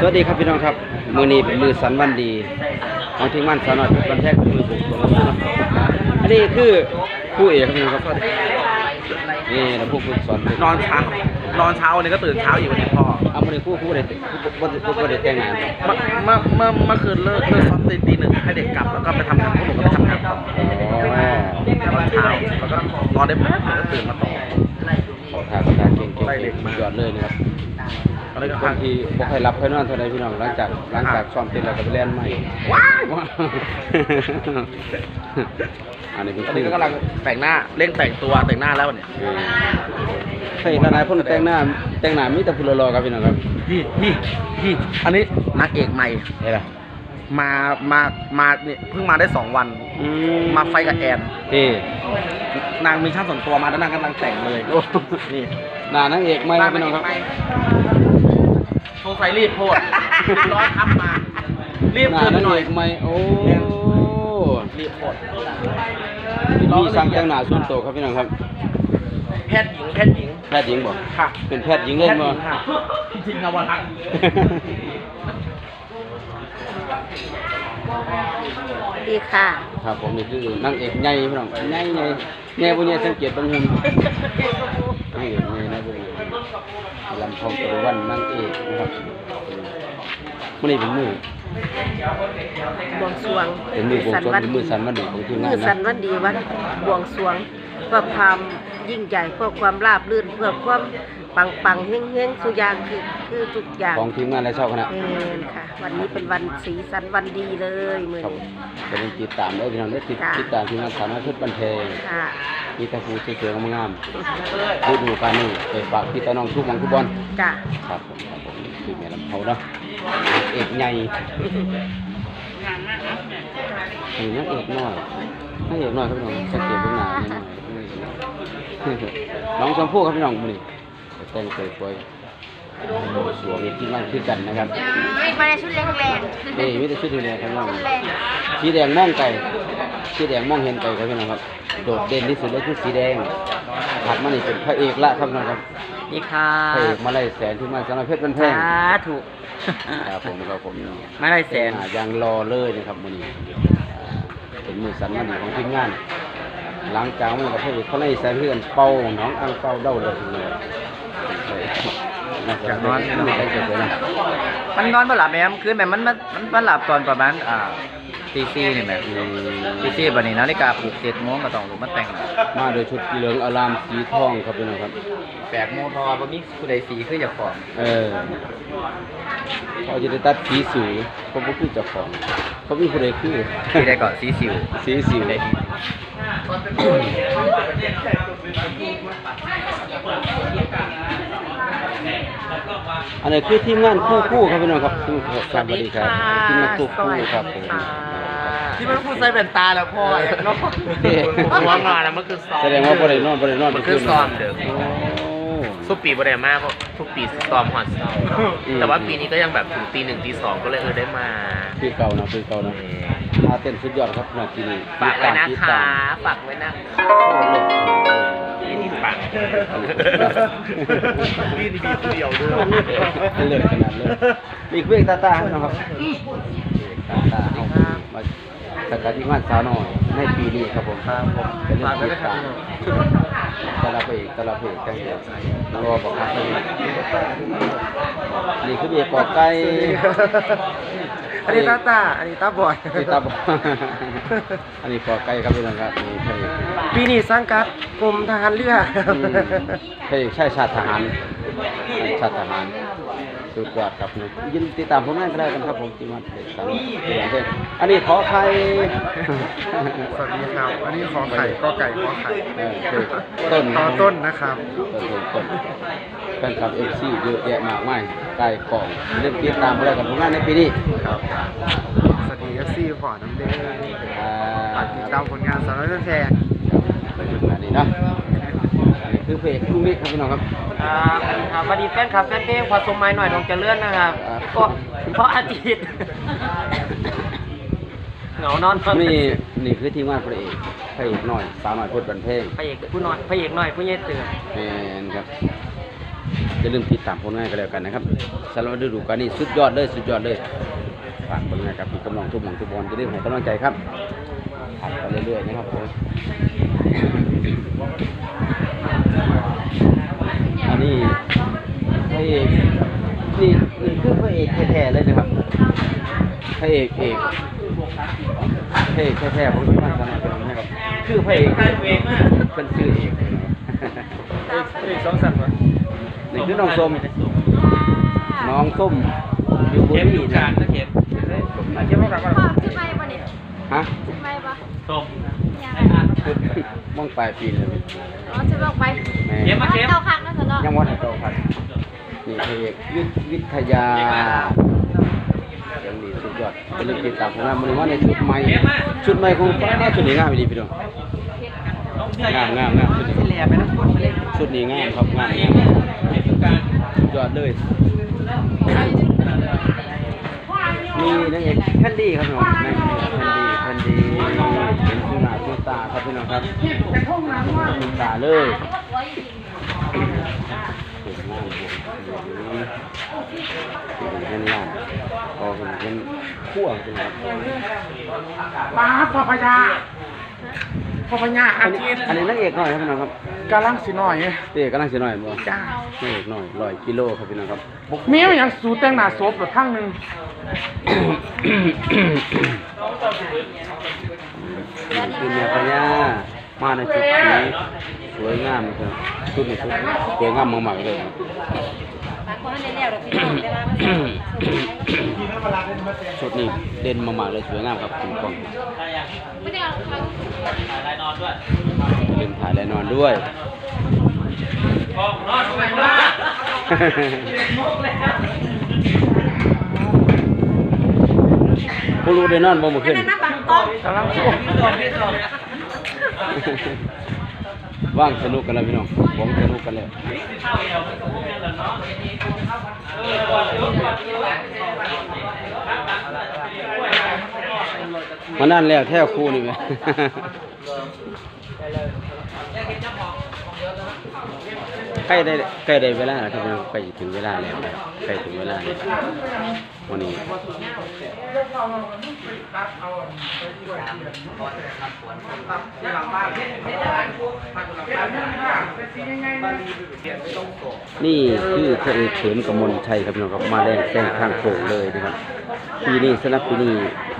สวัสดีครับพี่น้องครับ มือนี้เป็นมือสันวันดีของทีมงานสาวน้อยเพชรบันแทกเป็นมือบุกของเราเนาะอันนี้คือผู้เอกครับพี่น้องครับนี่เราผู้ฝึกสอนนอนเช้านอนเช้าวันนี้ก็ตื่นเช้าอยู่วันนี้พ่อเอามาในผู้ผู้ใดผู้ผู้ผู้ผู้ใดแต่งงานเมื่อเมื่อเมื่อเมื่อคืนเลิกเลิกซ้อมตีตีหนึ่งให้เด็กกลับแล้วก็ไปทำงานพวกผมก็ไปทำงานต่ออ๋อตอนเช้าแล้วก็นอนได้แป๊บนึงก็ตื่นมาต่อขอทานขอทานเก่งเก่งเก่งสุดยอดเลยนะครับ ก็เลยก็บาพังกทีบ่ค่อยรับค่อยนอนเท่าใดพี่น้องหลังจากหลังจากซ้อมเต้นแล้วก็ไปเล่นใหม่ว้าวว้าวอันนี้เป็นตอนชื่นี้อก็กำลังแต่งหน้าเร่งแต่งตัวแต่งหน้าแล้ววันนี้เออใช่หลายๆคนแต่งหน้าแต่งหน้ามีแต่ผู้รอๆครับพี่น้องครับพี่พี่พี่อันนี้นางเอกใหม่ เห็นล่ะมา มา มาเนี่ยเพิ่งมาได้สองวัน อืมาไฟกับแอน เอ้นางมีช่างส่วนตัวมาแล้วนางกำลังแต่งเลยโอ้นี่ หน้านางเอกไหมครับพี่น้องครับโชว์ไฟรีบโพดร้อนทับมา รีบหน้าขึ้นนางหน่อยเอกไหมโอ้รีบโพดมีสั่งแต่งหน้าส่วนตัวครับพี่น้องครับ แพทย์หญิง แพทย์หญิง แพทย์หญิงบอกค่ะเป็นแพทย์หญิงเล่นแพทย์หบ่ญิงค่ะจริงๆครับวันทัก ดีค่ะ ครับผมนี่คือนางเอกใหญ่พี่น้องใหญ่ใหญ่ใหญ่พวกนี้สังเกตเบางหุ่นนางเอกใหญ่นะพวกนี้ ลำทองตะวันนางเอกนะครับมันนี่เป็นมือบวงสรวงเป็นมือบวงสรวงเป็นมือสันวันดีของทีมงานมือสันนะวันดีวันบวงสรวงเพื่อความยิ่งใหญ่เพื่อความราบรื่นเพื่อความปังปังๆเฮงเฮงๆสุกอยางคือคือทุกอย่างของทีมงานและชาวคณะเอนค่ะ วันนี้เป็นวันสีสันวันดีเลยมือครับนี้จะได้ติดตามได้พี่น้องได้ติดค่ะติดตามทีมงานสาวน้อยเพชรบันเทงค่ะมีแตะฟูสวยๆงามๆพูดดูการนี่ไปฝากพี่ตาน้องทุกวังทุกบอลจ้ะครับผมครับผมคือแม่ลำเขาเนาะเอกใหญ่คือนักเอกน้อยนักเอกน้อยครับพี่น้องสังเกตเบื้องหน้านิดหน่อย น้องชมพู่ครับพี่น้องมื้อนี้แต่งสวยๆสวยๆทีมงานคือกันนะครับมาในชุดแรงแรงเอ้ยมีแต่ชุดแดงครับพี่น้องแรงสีแดงมองไก่สีแดงมองเห็นไก่ครับพี่น้องครับ โดดเด่นที่สุดเลยคือสีแดงถัดมานี่เป็นพระเอกละครับพี่น้องครับนี่ค่ะพระเอกมาไล่แสนที่มาสำหรับเพชรบันแพงถูกครับผมครับผมไม่ได้แสนอ่ายังรอเลยนะครับมื้อนี้อ่าเป็นมือสันมันดีของทีมงาน หลังจากมันกับพระเอกเขาไล่แสนเพื่อนเป่าน้องอังเป่าเด้าเลยทีเดียวจากนั้นไม่ได้เกิดเลยนะมันนอนบ่หลับแม่มคืนแม่มันมันมันมันหลับตอนประมาณอ่าตีสี่นี่แม่อืมตีสี่บัดนี้นาฬิกาปลุกเจ็ดโมงก็ต้องลุกมาแต่งหน้ามาโดยชุดเหลืองอารามสีทองครับพี่น้องครับแปดโมงทอบ่มีผู้ใดสีคือเจ้าของเออเขาจะได้ตัดสีสิวเขาบ่คือเจ้าของเขามีผู้ใดคือสีใดก่อนสีสิวสีสิวได้ดี อันนี้คือทีมงานคู่คู่ครับพี่น้องครับคู่คู่ครับสวัสดีครับทีมงานคู่คู่ครับผมที่มันพูดใส่แว่นตาแล้วพ่อเนาะหัวงอนแล้วมันคือซ้อมแสดงว่าบ่ได้นอนบ่ได้นอนมันคือซ้อมเด้อโอ้ ทุกปีบ่ได้มากเพราะทุกปีซ้อมฮอตซ้อมอืม แต่ว่าปีนี้ก็ยังแบบถึงตีหนึ่งตีสองก็เลยเออได้มาคือเก่านะคือเก่านะมาเต้นสุดยอดครับนาทีนี้ฝากไว้นะติดคะตามฝากไว้นะติดตามนี่ปังพี่ดีเดียวด้วยเลิศขนาดเลยนี่คือเอกตาตานะครับเอกตาตาเอามาสกัดที่งานสาวน้อย ในปีนี้ครับผมครับผมเป็นเรื่องที่ตามแต่ละเพลงแต่ละเพลงจังเดียวรอบอกครับนี่คือเอกกอไก่อันนี้ตาตา อันนี้ตาบอดนี่ตาบอดอันนี้กอไก่ครับพี่น้องครับนี่เพลงปีนี้สังกัดกรมทหารเรืออืมเพลงใช่ชาติทหารชาติทหาร สุดยอดครับนี่ยินติดตามผลงานก็ได้กันครับผมที่มาเพลงสามเพลงอันนี้ขอใครสวัสดีครับ อันนี้ขอไข่ก็ไก่ขอไข่เออคือต้นต่อต้นนะครับต้นต้นต้นแฟนคลับเอฟซีเยอะแยะมากมายใกล้ของเล่นติดตามอะไรกับผลงานในปีนี้ครับสวัสดีเอฟซีขอน้ำเด้งอ่าฝากติดตามผลงานสาวน้อยแทนเป็นแบบนี้เนาะอันนี้ คือเพลงลูกมิกครับพี่น้องครับครับครับสวัสดีแฟนคลับแฟนเพลงพอสมไม้หน่อยน้องจะเลื่อนนะครับครับก็เพราะอาทิตย์เหงานอนนี่นี่คือทีมงานพระเอกพระเอกหน่อยสาวหน่อยเพชรบันเพลงพระเอกผู้น้อยพระเอกน้อยผู้ใหญ่ตื่นแมนครับอย่าลืมติดตามผลงานกันแล้วกันนะครับสำหรับฤดูกาลนี้สุดยอดเลยสุดยอดเลยฝากผลงานกับพี่กำลังทุกหม่องทุกบอลจะได้ให้กำลังใจครับถัดไปเรื่อยๆนะครับผมอันนี้พระเอกนี่นี่คือพระเอกแท้ๆเลยนะครับ พระเอกเอกพระเอกแท้ๆของทุกท่านสนับสนุนนะครับคือพระเอกเป็นชื่อเอกอีกสองสัตว์วะนี่คือน้องส้มน้องส้มอยู่บุเข็มรีอยู่กลางนะเข็มเข็มว่ากันพ่อชื่อไม่ปะเนี่ยฮะชื่อไม่ปะส้มยังชุดม่วงปลายปีเลยอ๋อชื่อบอกไปแม่เข็มมาเข็มเก้าครั้งนะสนอยังวันไหนโตครับนี่พระเอกวิทย์วิทยายั งดีสุดยอดเป็นเรื่องติดตามของงานมันว่าในชุดใหม่ชุดใหม่ของฟ้าชุดนี้งามดีพี่น้องงามงามงามชุดนี้ชุดนี้งามครับงามงามสุดยอดเลยมีนางเอกแคนดี้ครับพี่น้องนางเอกแคนดี้แคนดี้เป็นชื่อหน้าชื่อตาครับพี่น้องครับชื่อตาเลยสวยงาเป็นงานเป็นงานก็เป็นขั้วจริงครับป้าพ่อพญาพ่อพญาอัอานนี้ทิตย์อันนี้นางเอกหน่อยครับพี่น้องครับกำลังสิหน่อยเต้กำลังเสียหน่อยบ่จ้านางเอกหน่อยร้อยกิโลครับพี่น้องครับมีมันยังสูแต่งหน้าศพหรือข้างหนึ่งนี่คือเมียพญามาในชุดสีสวยงามครับชุดนี้ชุดสวยงามมากๆเลยครับ บางคนในแนวเราพี่น้องได้รับชุดนี้เด่นมากๆเลยสวยงามครับคุณกล้องไม่ได้เอาครั้งเล่นถ่ายและนอนด้วยนอนไปนอนผู้รู้ได้นอนบ่เมื่อคืนนั่นนะบางโต๊ะกำลังว่างสนุกกันแล้วพี่น้องผมสนุกกันแล้ว มานั่นแล้วแท้คู่นี่ไหมใกล้ได้ใกล้ได้เวลาแล้วครับใกล้ถึงเวลาแล้วใกล้ถึงเวลาแล้ว วันนี้นี่คือพระเอกเขินกมลชัยครับพี่น้องครับมาแรงแซงทางโค้งเลยนะครับปีนี้สำหรับปีนี้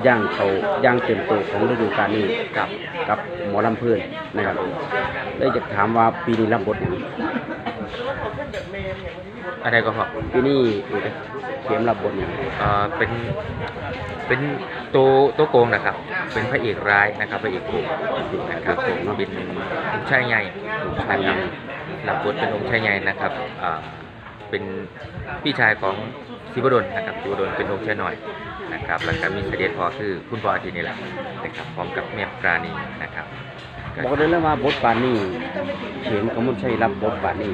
ย่างเขาย่างเต็มตัวของฤดูกาลนี้กับกับหมอลำเพื่อนนะครับเลยจะถามว่าปีนี้รับบทหยัง อะไรก็พอปีนี้เอกเข็มรับบทหยังเอ่อเป็นเป็นตัวตัวโกงนะครับ เป็นพระเอกร้ายนะครับพระเอกโกงนะครับผมเป็นองค์ชายใหญ่นะครับรับบทเป็นองค์ชายใหญ่นะครับอ่าเป็นพี่ชายของศิวดลนะครับศิวดลเป็นองค์ชายหน่อยนะครับ แล้วก็มีเสด็จพ่อคือคุณพ่ออาทิตย์นี่แหละนะครับพร้อมกับเมียปราณีนะครับก็ บอกได้เลยว่าบทบาทนี้เข็มกมลชัยรับบทบาทนี้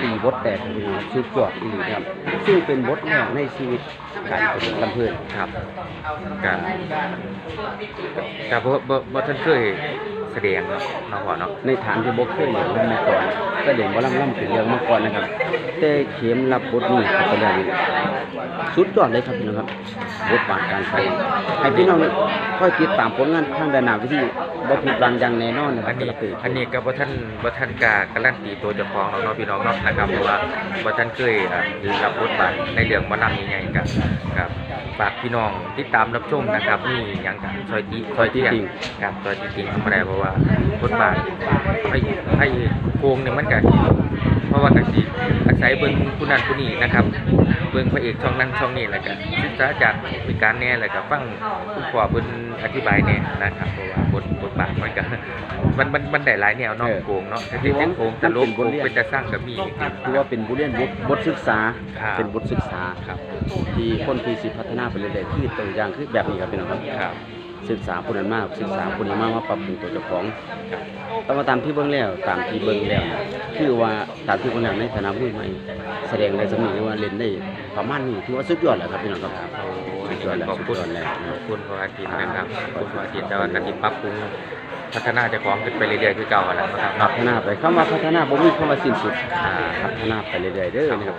ตีบทแตกพี่น้องครับสุดยอดอีหลีครับ ซึ่งเป็นบทแรกในชีวิตการเป็นลำเพื่อนครับก็ก็บ่บ่บ่ท่านเคยแสดงเนาะเนาะพ่อเนาะในฐานที่บกเคยเล่นมาก่อนก็เล่นว่าล่ำล่ำเป็นเรื่องมาก่อนนะครับแต่เข็มรับบทนี้เขาก็ได้ สุดยอดเลยครับพี่น้องครับบทบาทการใส่ให้พี่น้องค่อยติดตามผลงานทางด้านหน้าวิธีบ่ผิดหวังอย่างแน่นอนนะคอัรับนนี้แต่ละปีอันนี้ก็บ่ท่านบ่ท่านกล้าการันตีตัวเจ้าของหรอกเนาะพี่น้องเนาะนะครับเพราะว่าบ่ท่านเคยอ่ารับบทบาทในเรื่องหมานำใหญ่ๆกับกับฝากพี่น้องติดตามรับชมนะครับนี่หยังกับซอยติซอยเที่ยงครับซอยติจริงธรรมดาเพราะว่าบทบาทให้ให้โกงเนี่ยมันก็เพราะว่าก็สิอาศัยเบิ่งผู้นั้นผู้นี้นะครับ เบิ่งพระเอกช่องนั้นช่องนี้แล้วก็ศึกษาจากมีการแหน่แล้วก็ฟังคุณพ่อเพิ่นอธิบายแหน่นะครับเพราะว่าบทบทบาทมันก็มันมันมันได้หลายแนวเนาะโกงเนาะแต่ที่เป็นโกงตลกโกงเป็นตะสร้างก็มีถือว่าเป็นบทเรียนบทบทศึกษาครับเป็นบทศึกษาครับ ที่คนที่สิพัฒนาไปเรื่อยๆคือตัวอย่างคือแบบนี้ครับพี่น้องครับครับ ศึกษาผู้นั้นมากศึกษาผู้นี้มากมาปรับปรุงตัวเจ้าของครับแต่ว่าตามที่เบิ่งแล้วตามที่เบิ่งแล้วนะคือว่าตามที่เบิ่งแล้วในฐานะผู้ใหม่แสดงได้สำนึกได้ว่าเล่นได้ประมาณนี้ถือว่าสุดยอดแล้วครับพี่น้องครับโอ้สุดยอดแล้วขอบสุดคุณยอดแล้วขอบคุณพระอาทิตย์นะครับขอบคุณพระอาทิตย์แต่ว่ากติปรับปรุง พัฒนาเจ้าของขึ้นไปเรื่อยๆคือเก่าหั่นแหละนะครับพัเนาะฒนาไปคำว่าพัฒนาบ่มีคำว่าสิ้นสุดอ่าพัฒนาไปเรื่อยๆเด้อนะครับ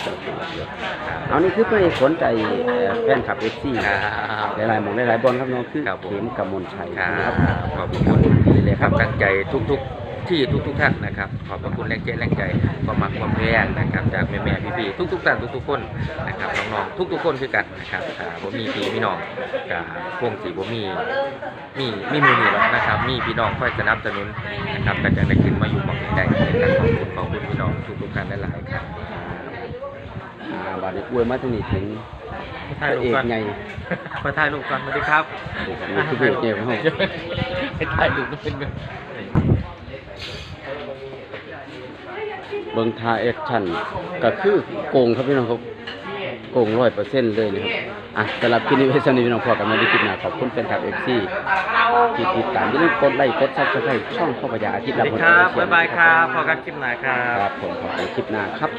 เอานี่คือไปสนใจเอ่อแฟนคลับ FC ครับ หลายๆหมองหลายๆบอลครับน้องคือครับผม เข็มกำมลชัยครับนะครับขอบคุณเลยคครัรับบ ตั้งใจทุกๆ ที่ทุกๆท่านนะครับ ขอบพระคุณแรงใจแรงใจความมักความแพงนะครับ จากแม่ๆพี่ๆทุกๆท่านทุกๆคนนะครับน้องๆทุกๆคนคือกันนะครับอ่าผมมีพี่พี่น้องกับพวงสีผมมีมีมีมือนี่หรอกนะครับ มีพี่น้องคอยสนับสนุนนะครับแต่ยังได้ขึ้นมาอยู่หมองนี้ได้นะครับขอบคุณขอบคุณพี่น้องทุกๆท่านหลายๆครับอ่าบัดนี้อวยมาถึงนี่ถึงพระเอกไงมาถ่ายรูปกันสวัสดีครับนี่คือพระเอกไงของเราไปถ่ายรูปเป็นแบบ เบิ่งท่าแอคชั่นก็คือโกงครับพี่น้องครับโกงร้อยเปอร์เซ็นต์เลยนะครับอะสำหรับคลิปนี้ไว้สำหรับพี่น้องพอกันมาในคลิปหน้าขอบคุณแฟนคลับ FC ที่ติดตามอย่าลืมกดไลค์กดซับสไครต์ช่องพ่อปัญญาอาทิตย์สวัละสดีคนครับบ๊ายบายครับพอกันคลิปไหนครับครับผมขอบคุณคลิปหน้าครับ